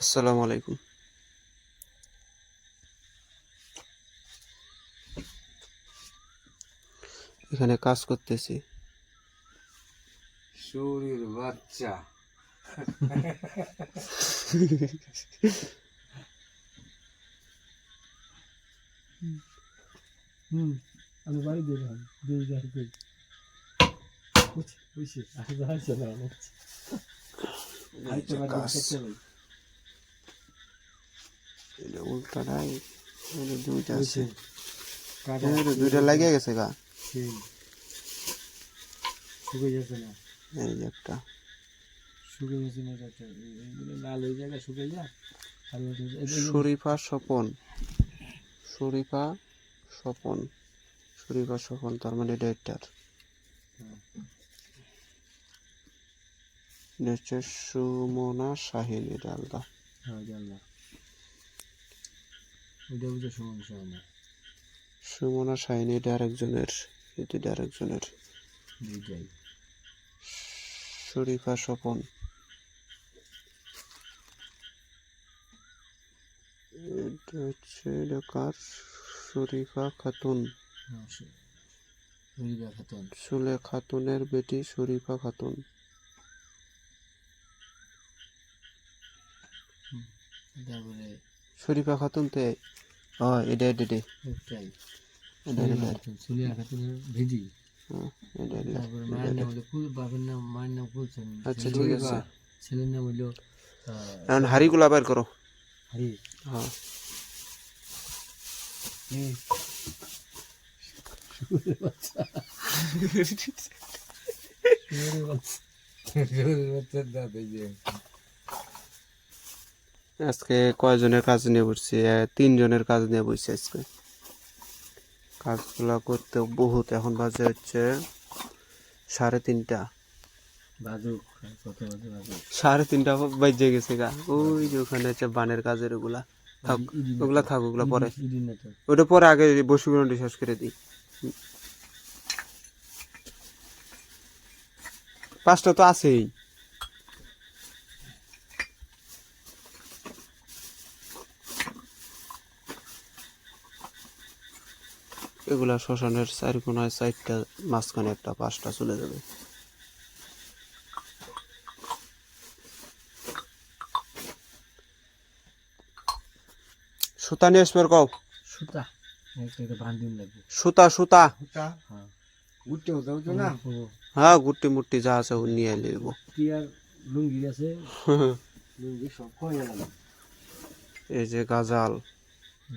আসসালামু আলাইকুম এখানে কাজ করতেছি। শরীর বাচ্চা। হুম আমি বাড়ি দিয়ে যাই বুঝছি বুঝছি আসলে উল্টাটাই দুইটা আছে দুইটা লাগিয়ে গেছে গা যাচ্ছে না এই যে একটা না লাল ওই যে- শরীফা স্বপন শরীফা স্বপন শরীফা স্বপন তার মানে ডেটার এটা হচ্ছে সুমনা শাহিন এটা আলাদা হ্যাঁ বুঝে সমস্যা হয় সুমনা শাহিন এটা আরেকজনের এটা আরেকজনের। শরীফা স্বপন। এটা হচ্ছে এটা কার? শরীফা খাতুন। হ্যাঁ খাতুন। সুলে খাতুনের বেটি শরীফা খাতুন। তারপরে শরীফা খাতুন তে ও এটা এটা এটা। সুলিয়া খাতুনের এটা তারপরে মায়ের নাম হলো কুল বাবার নাম মায়ের নাম কুলছেন আচ্ছা ঠিক আছে। ছেলের নাম হইল এখন হাড়িগুলা বের করো। হরি হ্যাঁ। আজকে কয়জনের কাজ নিয়ে বসছি? তিনজনের কাজ নিয়ে বসছি আজকে। কাজগুলা করতে বহুত এখন বাজে হচ্ছে সাড়ে তিনটা। সাড়ে তিনটা বাজে গেছে গা। ওই যে ওখানে হচ্ছে বানের কাজের ওগুলা থাক ওগুলা থাক ওগুলা পরে। ওটা পরে আগে বসুগুলো শেষ করে দিই। পাঁচটা তো আছেই। এগুলা শ্মশানের চার কোনায় চারটা মাঝখানে একটা পাঁচটা চলে যাবে। সুতা নিয়ে আসবে কও সুতা। হ্যাঁ। না? হ্যাঁ গুটি মুটি যা আছে নিয়ে নেব কি আর লুঙ্গি আছে। লুঙ্গি সব গেল এই যে গাজাল।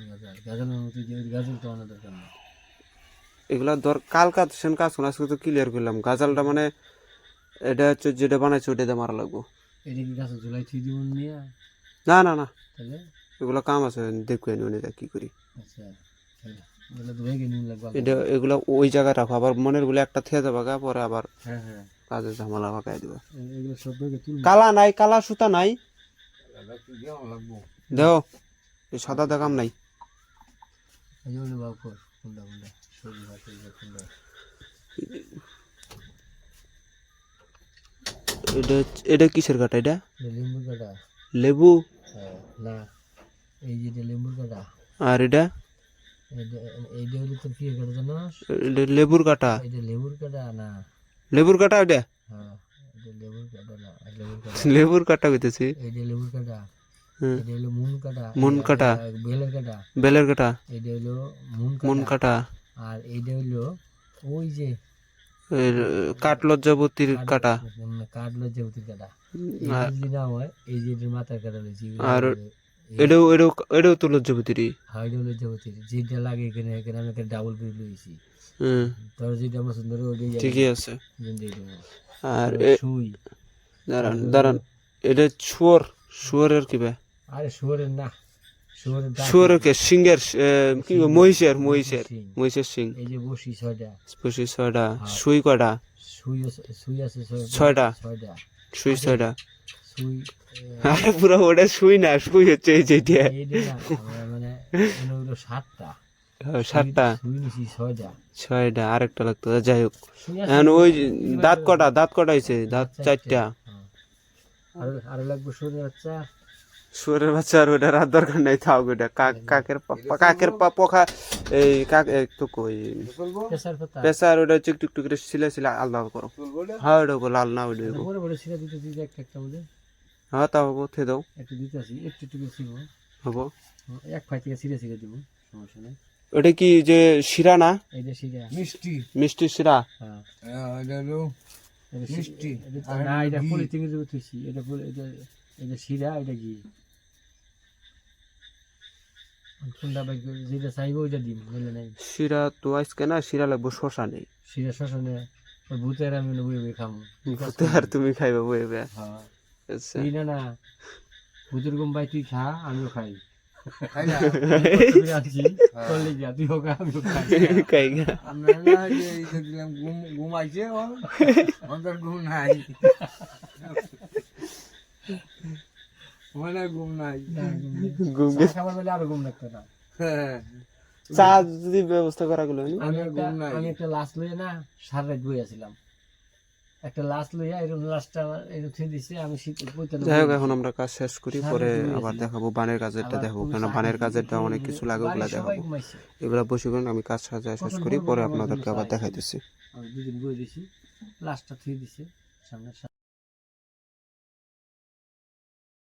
গাজল। গাজলের মতো যে গাজল তো অনেক দরকার না। এগুলা দর কালকা সেন কাজ শোনা আজকে তো ক্লিয়ার করলাম। গাজালটা মানে এটা হচ্ছে যেটা বানাইছে ওটাতে মারা লাগবো। এটা কি গাছে ঝুলাই থুই দিব না না না। এগুলো কাম আছে দেখবে নি কি করি। আচ্ছা। এটা এগুলো ওই জায়গায় রাখো আবার মনেরগুলো একটা থেকে দেবা গা পরে আবার হ্যাঁ হ্যাঁ। ঝামেলা পাকাই দিবা। কালা নাই কালা সুতা নাই। দেও সাদা দেখাম নাই। এই যে এই যে এটা এটা কিসের কাটা এটা? লেম্বুর কাটা। লেবু? হ্যাঁ না এই যে এটা লেম্বুর কাটা। আর এটা? এইটা হলো তোর কি কাটা জানো এটা লেবুর কাটা। এটা লেবুর কাটা না। লেবুর কাটা এটা হ্যাঁ লেবুর কাটা না লেবুর কাটা। লেবুর কাটা কইতেছি। এইটা লেবুর কাটা। হুম। এটা হলো মুন কাটা। মুন কাটা। বেলের কাটা। বেলের কাটা। এটা হলো মুন মন কাটা কাটা। আর এইটা হলো ওই যে কাঠ লজ্জাবতীর কাটা। কাঠ লজ্জাবতীর কাটা। যদি না হয় এই যে মাথার কাটা রয়েছে আর এটাও এটাও এটাও তো লজ্জাবতীরই। হাইডো লজ্জাবতীর। যেটা লাগে এখানে এখানে আমি একটা ডাবল পিস লইছি। হুম। তোর যেটা পছন্দ হবে ওটাই ঠিকই আছে। আর সুই। দাঁড়ান দাঁড়ান। এটা শুয়োর শুয়োরের কি আরে শুয়ারের না। শুয়ারের দাঁত শুয়োরের কে সিংহের কি বলে, মহিষের মহিষের মহিষের সিং। এই যে বসি ছয়টা। ছয়টা সুই কয়টা? সুই সুই আছে ছয়টা। সুই ছয়টা। সুই আরে পুরো ওটা সুই না সুই হচ্ছে এই যেটা মানে সাতটা। সাতটা। ছয়টা। আরেকটা লাগতো যাই হোক। এখন ওই দাঁত কটা দাঁত কটা হয়েছে? দাঁত চারটা। হ্যাঁ। আর লাগবে বাচ্চা শুয়ারের বাচ্চা আর ওটা রাত দরকার নাই থাও ওটা কাক কাকের কাকের পা পোকা এই কাক তো কই? পেশার ওটা হচ্ছে একটু একটু করে সিলে সিলে আলাদা করো। হ্যাঁ ওটা লাল না ওটা বড় বড় সিরা দিতে দিতে একটা একটা মধ্যে হ্যাঁ তা হব থে দাও। একটু দিতে আসি একটু একটু হব। এক ফাই থেকে দিব সমস্যা নেই। ওটা কি যে শিরা না? এই যে সিরা মিষ্টি। মিষ্টি শিরা? হ্যাঁ। হ্যাঁ, এটা হলো মিষ্টি। না এটা। পলিথিনের এটা এটা এটা শিরা এটা ঘি। কোনটা বাইক যেটা চাইব ওইটা দিন বুঝলে নাই। শিরা তো আজকে না শিরা লাগবো শশা নেই। শিরা শোষণে ওই ভূতের আমি বই বই খামো। তো আর তুমি খাইবে বইবে হ্যাঁ। আচ্ছা। না না ভূতের গম ভাই তুই খা আমিও খাই। ঘুমাইছে ঘুম নাই। ঘুম নাই। ঘুম খাবার বেলা আরও ঘুম লাগতো না। হ্যাঁ। চা যদি ব্যবস্থা করা গেলো আমি আমার একটা ঘুম নাই। আমি একটা লাশ লইয়া না সার রাত বই আছিলাম একটা লাশ লইয়া এরকম লাশটা এরকম থুয়ে দিছে আমি যাই হোক এখন আমরা কাজ শেষ করি পরে আবার দেখাবো বানের কাজেরটা দেখাবো বানের কাজেরটা অনেক কিছু লাগে ওগুলা দেখাবো। এগুলা বসে করেন আমি কাজ সাজা শেষ করি পরে আপনাদেরকে আবার। দেখাইতেছি। আমি দুদিন বই দিছি লাশটা থুয়ে দিছে সামনে